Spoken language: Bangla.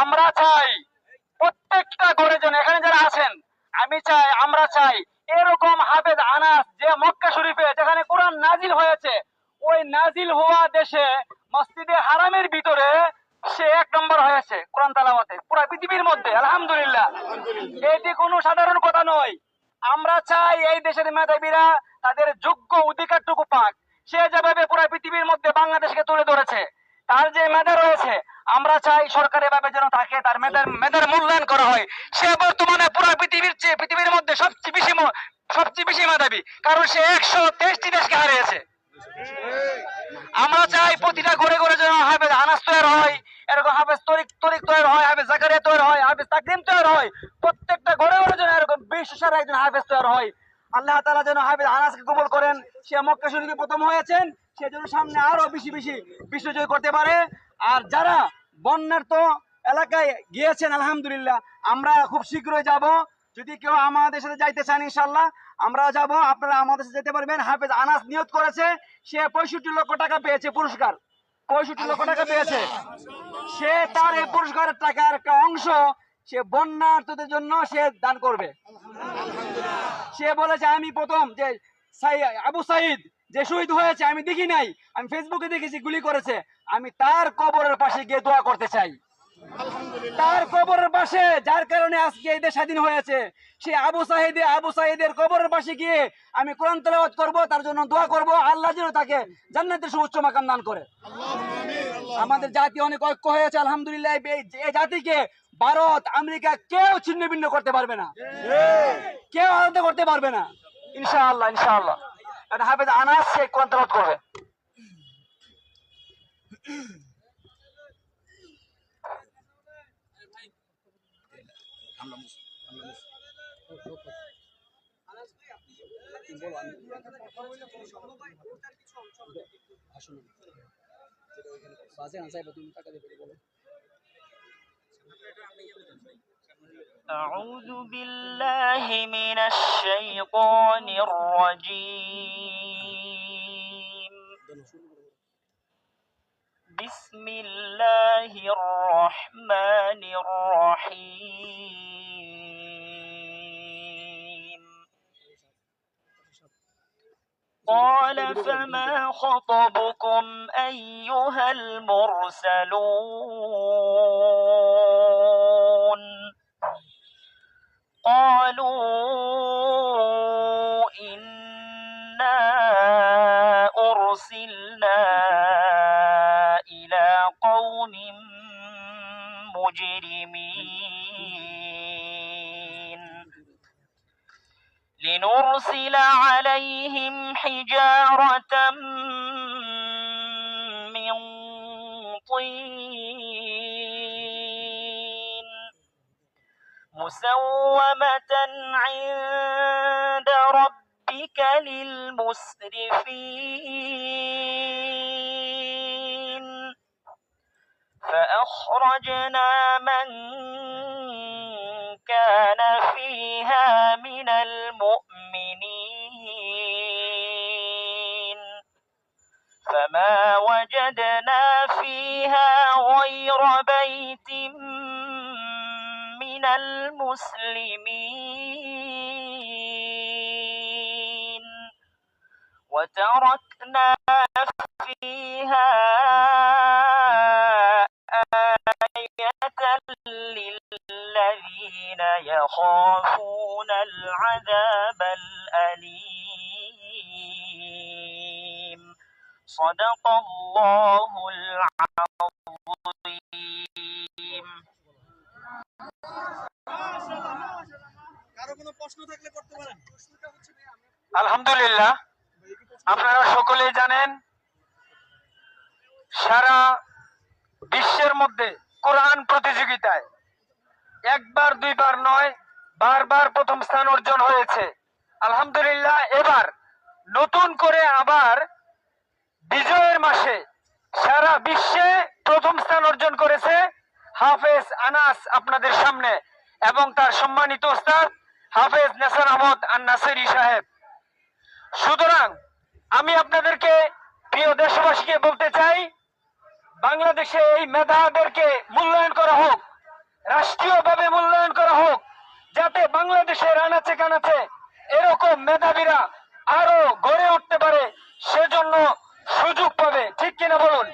আমরা চাই প্রত্যেকটা ঘরে যেন এখানে যারা আছেন আমি চাই আমরা চাই এরকম হাফেজ আনাস যে মক্কা শরীফে যেখানে কোরআন নাজিল হয়েছে ওই নাজিল হওয়া দেশে মসজিদে হারামের ভিতরে সে এক নম্বর হয়েছে কোরআন তালাওয়াতে পুরো পৃথিবীর মধ্যে আলহামদুলিল্লাহ। এটি কোনো সাধারণ কথা নয়। আমরা চাই এই দেশের মেধাবীরা তাদের যোগ্য অধিকারটুকু পাক। সে যেভাবে পুরো পৃথিবীর মধ্যে বাংলাদেশকে তুলে ধরেছে তার যে মেধা রয়েছে আমরা চাই সরকার এভাবে যেন তাকে তার মেধার মেধার মূল্যায়ন করা হয়। সে বর্তমানে পুরো পৃথিবীর চেয়ে, পৃথিবীর মধ্যে সবচেয়ে বেশি সবচেয়ে বেশি মেধাবী। কারণ সে একশো তেইশটি দেশকে হারিয়েছে। আমরা চাই প্রতিটা ঘরে ঘরে যেন হাফেজ আনাস তৈরি হয়, এরকম হাফেজ তরিক তরিক তৈরি হয়, হাফেজ জাকারিয়া তৈরি হয়, হাফেজ তাকরিম তৈরি হয়। প্রত্যেকটা ঘরে ঘরে যেন এরকম বিশ্বসের একজন হাফেজ তৈরি হয়। আল্লাহ তাআলা যেন হাফেজ আনাসকে কবুল করেন। সে মক্কা শরীফে প্রথম হয়েছেন। সে যেন সামনে আরও বেশি বেশি বিশ্বজয় করতে পারে। আর যারা বন্যার তো এলাকায় গিয়েছেন, আলহামদুলিল্লাহ। আমরা খুব শীঘ্রই যাব। যদি কেউ আমাদের সাথে যাইতে চান ইনশাল্লাহ আমরা যাব। আপনারা আমাদের সাথে যেতে পারবেন। হাফেজ আনাস নিয়ত করেছে। সে পঁয়ষট্টি লক্ষ টাকা পেয়েছে পুরস্কার। পঁয়ষট্টি লক্ষ টাকা পেয়েছে। সে তার এই পুরস্কারের টাকার একটা অংশ সে বন্যার্থদের জন্য সে দান করবে। সে বলেছে, আমি প্রথম যে আবু সাইদ যে শহীদ হয়েছে আমি দেখি নাই। আমি ফেসবুকে দেখেছি গুলি করেছে। আমি তার কবরের পাশে গিয়ে দোয়া করতে চাই। তার কবরের পাশে যার কারণে আজকে এই দেশ স্বাধীন হয়েছে সে আবু সাহিদে আবু সাহিদের কবরের পাশে গিয়ে আমি কোরআন তেলাওয়াত করব তার জন্য দোয়া করব আল্লাহ যেন তাকে জান্নাতের সুউচ্চ মাকাম দান করে। আমাদের জাতি অনেক ঐক্য হয়েছে আলহামদুলিল্লাহ এই এই জাতিকে ভারত আমেরিকা কেউ ছিন্ন ভিন্ন করতে পারবে না। কেউ আলাদা করতে পারবে না। ইনশাআল্লাহ ইনশাআল্লাহ। এটা হাফেজ আনাস সে কোরআন তেলাওয়াত করবে أعوذ بالله من الشيطان الرجيم بسم الله الرحمن الرحيم. قال فما خطبكم أيها المرسلون؟ قالوا إنا أرسلنا قوم مجرمين. لنرسل عليهم حجارة من طين مسومة عند ربك للمسرفين. فأخرجنا من كان فيها من المؤمنين فما وجدنا فيها غير بيت من المسلمين وتركنا فيها يخافون العذاب الأليم صدق الله العظيم কারো কোনো প্রশ্ন থাকলে করতে পারেন আলহামদুলিল্লাহ আপনারা সকলেই জানেন সারা বিশ্বের মধ্যে কোরআন প্রতিযোগিতায় একবার, দুইবার নয়, বারবার প্রথম স্থান অর্জন হয়েছে। আলহামদুলিল্লাহ, এবার নতুন করে আবার বিজয়ের মাসে সারা বিশ্বে প্রথম স্থান অর্জন করেছে হাফেজ আনাস আপনাদের সামনে এবং তার সম্মানিত ওস্তাদ হাফেজ নেসার আহমদ আন নাসেরি সাহেব। সুতরাং আমি আপনাদেরকে প্রিয় দেশবাসীকে বলতে চাই, বাংলাদেশে এই মেধাদেরকে মূল্যায়ন করা হোক। রাষ্ট্রীয়ভাবে মূল্যায়ন করা হোক, যাতে বাংলাদেশের আনাচে কানাচে এরকম মেধাবীরা আরও গড়ে উঠতে পারে, সেজন্য সুযোগ পাবে। ঠিক কিনা বলুন?